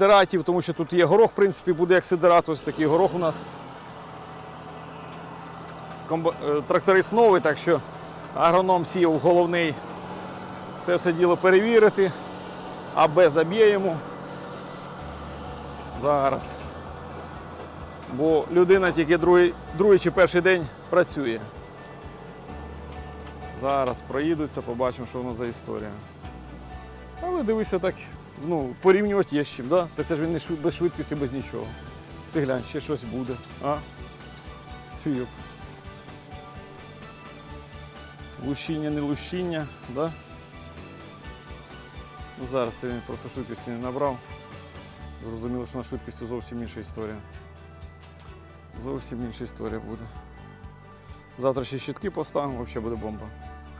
сидератів, тому що тут є горох, в принципі, буде як сидерат, ось такий горох у нас. Комбо- е, Тракторист новий, так що агроном сів головний це все діло перевірити. АБ заб'є йому. Зараз. Бо людина тільки другий, другий чи перший день працює. Зараз проїдуться, побачимо, що воно за історія. Але дивися так, ну, порівнювати є з чим, да? Так це ж він не швид- без швидкості, без нічого. Ти глянь, ще щось буде. А? Фіюк. Лущіння, не лущіння, да? Ну, зараз це він просто швидкості не набрав. Зрозуміло, що на швидкості зовсім інша історія. Зовсім інша історія буде. Завтра ще щитки поставимо, взагалі буде бомба.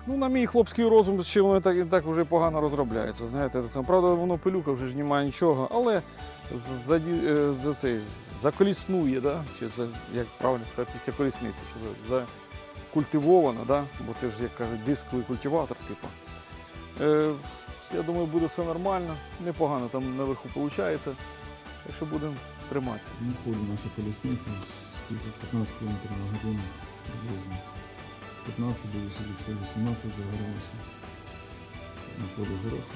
Ну, на мій хлопський розум, ще воно так, так вже погано розробляється. Знаєте, це, правда, воно пилюка вже ж немає нічого, але з- заді- е, за цей, заколіснує, да? чи за, як правильно сказати, після колісниці, що за, закультивовано, да? бо це ж, як кажуть, дисковий культиватор, типу. Е, я думаю, буде все нормально, непогано там наверху виходить. Так що будемо триматися. Ну, наша колісниця, скільки 15 км на годину. 15 дивився, якщо 18 загорілося. На полі гороху.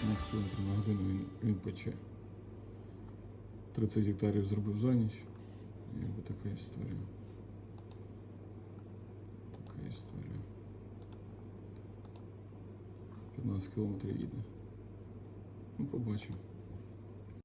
15 км на годину він, він пече. 30 гектарів зробив за ніч. Якби така історія. Така історія. 15 кілометрів їде. Ну, побачимо.